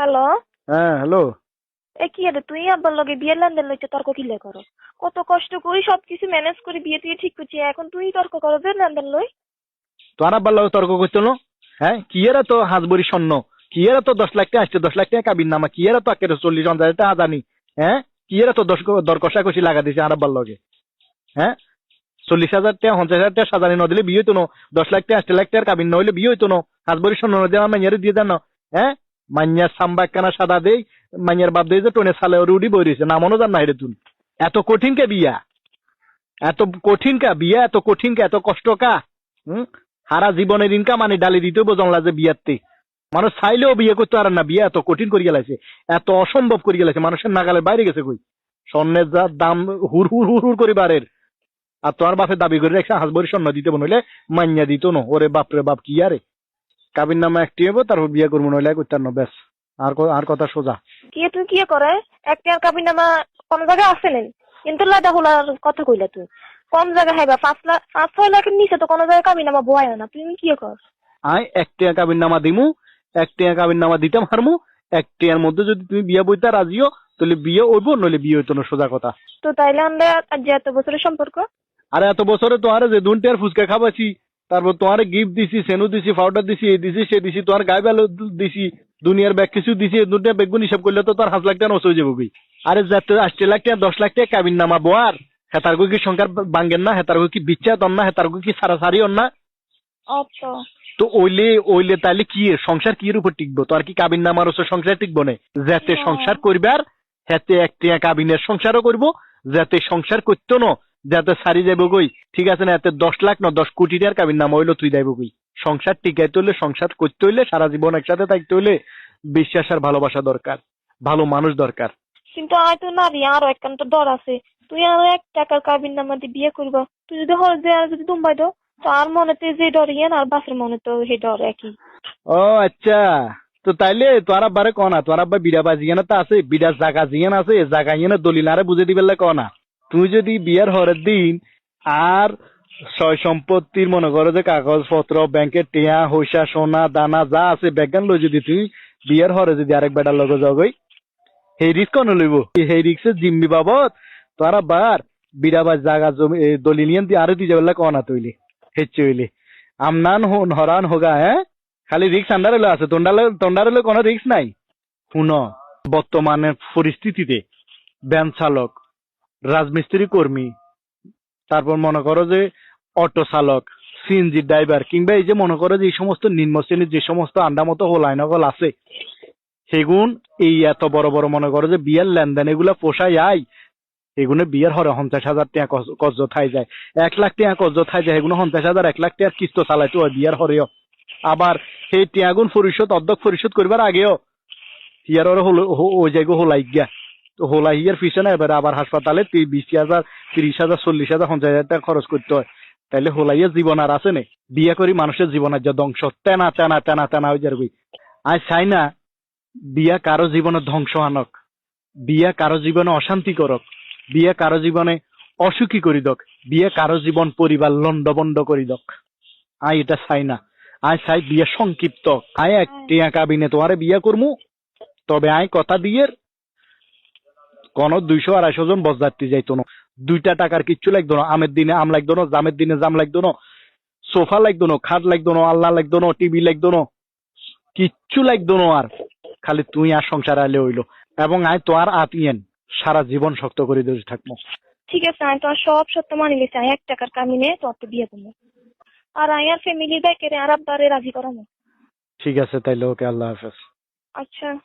Hello হ্যাঁ hello. এ কি রে তুই আব্বার লগে বিয়ের লেনদেন লইতে তর্ক কিলে করো? কত কষ্ট করি সবকিছু ম্যানেজ করে বিয়ে তুই ঠিক করছি এখন তুই তর্ক করো যে লেনদেন লই। তোর আব্বার লগে তর্ক করছিল হ্যাঁ কি এরা তো হাজবরি স্বর্ণ? কি এরা তো দশ লাখ টাকা আসছে দশ লাখ টাকা কাবির নামা? কি এরা তো আকের চল্লিশ হাজার টাকা জানি হ্যাঁ কি এরা তো দশ দর কষাকষি লাগা দিছে আর আব্বার লগে? হ্যাঁ চল্লিশ হাজার টাকা পঞ্চাশ হাজার টাকা সাজানি ন দিলে বিয়ে হইতো না। দশ লাখ টাকা আটটা লাখ টাকার কাবিন ন হইলে বিয়ে হইতো না। হাজবরি স্বর্ণ ন দেওয়া মাইয়ারে দিয়ে দেন না। হ্যাঁ মাইয়ার সাম্বা একখানা সাদা দেই, মাইয়ার বাপ দেই যে টোনে সালে রুডি বই রয়েছে নামনো জান না হেরে এত কঠিন কে বিয়া? এত কঠিন কা বিয়া? এত কঠিন কা? এত কষ্ট কা? হুম? সারা জীবনের ইনকাম মানে ডালি দিতেও বোঝান যে বিয়াতে। মানুষ চাইলেও বিয়ে করতে পারে না, বিয়ে এত কঠিন করে গেলাইছে এত অসম্ভব করে গেলাইছে মানুষের নাগালের বাইরে গেছে কই? স্বর্ণের যা দাম হুর হুর হুর হুর করে বাড়ের আর তোমার বাপে দাবি করে রাখছে হাসবরি স্বর্ণ দিতে নইলে মান্যা দিত না। ওরে বাপরে বাপ, কি আরে? কাবির নামে একটি হব তারপর বিয়ে করব নইলে করতে না ব্যাস। আর আর কথা সোজা। কি তুই কি করে? একটা আর কাবিন নামা কম জায়গায় আছে নেই কিন্তু লাদা হোলার কথা কইলা তুই কম জায়গা হাইবা পাঁচ লাখ পাঁচ ছয় লাখের নিচে তো কোনো জায়গায় কাবিন নামা বয় না? তুই কি কর? আয় এক টাকা কাবির নামা দিমু এক টাকা কাবির নামা দিতাম হারমু এক টাকার মধ্যে যদি তুমি বিয়ে বইতে রাজিও তাহলে বিয়ে হইব নইলে বিয়ে হইতো না সোজা কথা। তো তাইলে আমরা আজ যে এত বছরের সম্পর্ক? আরে এত বছরে তোমার যে দুন টিয়ার ফুচকা খাবাছি তারপর তোমার গিফট দিছি সেনু দিছি পাউডার দিছি এই দিছি সে দিছি তোমার গায়ে বেলো দিছি দুনিয়ার ব্যাগ কিছু দিছি দুনিয়া বেগুন হিসাব করলে তো তোর হাত লাখ টাকা নষ্ট হয়ে যাব। আরে যাতে আটটি লাখ টাকা দশ লাখ টাকা কাবিন নামা বোয়ার। হেতার কি সংখ্যার বাঙ্গেন না? হেতার কি বিচ্ছা তন না? হেতার কি সারা সারি অন না? তো ওইলে ওইলে তাহলে কি সংসার কি উপর টিকবো? তো আর কি কাবিন নামার ওসব সংসার টিকবো না? যাতে। সংসার করবার হাতে একটা কাবিনের সংসারও করব যাতে সংসার করতো না? যাতে সারি যাব কই? ঠিক আছে না এতে দশ লাখ না দশ কোটি টাকার কাবিন নাম হইল তুই যাইব কই? সংসার টিকাইতে হইলে সংসার করতে হইলে সারা জীবন একসাথে থাকতে হইলে বিশ্বাস আর ভালোবাসা দরকার ভালো মানুষ দরকার। কিন্তু আয় তো নারী আরও একখান তো ডর আছে। তুই আরও এক টাকার কাবিন নামা দিয়ে বিয়ে করবা। তুই যদি হল যে আর যদি দুম্বাই দাও তো আর মনেতে যে ডর ইয়েন আর বাসের মনে তো সেই ডর একই। ও আচ্ছা। তো তাইলে তোর আব্বারে কনা তোর আব্বা বিড়া বাজিয়ানা তো আছে বিড়া জাগা জিয়ান আছে জাগা ইয়েনা দলিল আরে বুঝে দিবেলে কনা তুই যদি বিয়ার হরের দিন আর সয় সম্পত্তির মনে করো যে কাগজপত্র, ব্যাংকের টিয়া, হইসা, সোনা, দানা, যা আছে ব্যাগান লই যদি তুই বিয়ার হরে যদি আরেক বেটার লগে যাগই সেই রিস্ক কোন লইব? সেই রিক্সের জিম্মি বাবদ তোর আব্বার বিড়া বা জাগা জমি দলিল ইয়েন দিয়ে আরও দিয়ে যাবে কনা তৈলি হেচ্ছে হইলে। আমনান হন, হরান হোগা হ্যাঁ? খালি রিক্স আন্ডারে আছে, তন্ডারে তন্ডারে কোনো রিক্স নাই। শুন বর্তমানের পরিস্থিতিতে ব্যান চালক রাজমিস্ত্রি কর্মী। তারপর মনে করো যে অটো চালক সিএনজি ড্রাইভার কিংবা এই যে মনে করো যে এই সমস্ত নিম্ন শ্রেণির যে সমস্ত আন্ডা মতো হোলাইনগল আছে, সেগুন এই এত বড় বড় মনে করো যে বিয়ের লেনদেন এগুলা পোষায় আই এগুলো বিয়ের হরে পঞ্চাশ হাজার টাকা কজ- থাই যায়। এক লাখ টাকা কজ্জ থাই যায় এগুলো পঞ্চাশ হাজার, এক লাখ টাকার কিস্ত চালাইতে হয় বিয়ের হরেও। আবার সেই টিয়াগুন পরিশোধ অধ্যক্ষ পরিশোধ করবার আগেও হ- ওই জায়গা হোলাই গিয়া তো হোলাই হিয়ার পিছনে এবারে আবার হাসপাতালে বিশ হাজার তিরিশ হাজার চল্লিশ হাজার পঞ্চাশ হাজার টাকা খরচ করতে হয়। তাইলে হোলাইয়ের জীবন আর আছে নে? বিয়ে করি মানুষের জীবন আর যা ধ্বংস তেনা তেনা তেনা তেনা হয়ে যাবে আই চাই না বিয়া কারও জীবনে ধ্বংস আনক। বিয়া কারও জীবনে অশান্তি করক বিয়া কারও জীবনে অসুখী করি দক বিয়ে কারও জীবন পরিবার লন্ডবন্ড করি দক আই এটা চাই না আই চাই বিয়ে সংক্ষিপ্ত। আই এক টিয়া কাবিনে তোমারে বিয়ে করমু তবে আই কথা দিয়ে। কোন দুইশো আড়াইশো জন বসযাত্রী যাইতো না। দুইটা টাকার কিচ্ছু লাগতো না। আমের দিনে আম লাগতো না জামের দিনে জাম লাগতো না। সোফা লাগতো না খাট লাগতো না আল্লাহ লাগতো না টিভি লাগতো না। কিচ্ছু লাগতো না আর। খালি তুই আর সংসার আইলে হইল। এবং আই তো আর আতিয়েন সারা জীবন শক্ত করে দিয়ে থাকব। ঠিক আছে আমি তোমার সব সত্য মানি লিছি। আমি এক টাকার কামিনে তোর তো বিয়ে করব। আর আমি আর ফ্যামিলি ব্যাকেরে আর আব্বারে রাজি করাবো। ঠিক আছে তাইলে ওকে আল্লাহ হাফেজ। আচ্ছা।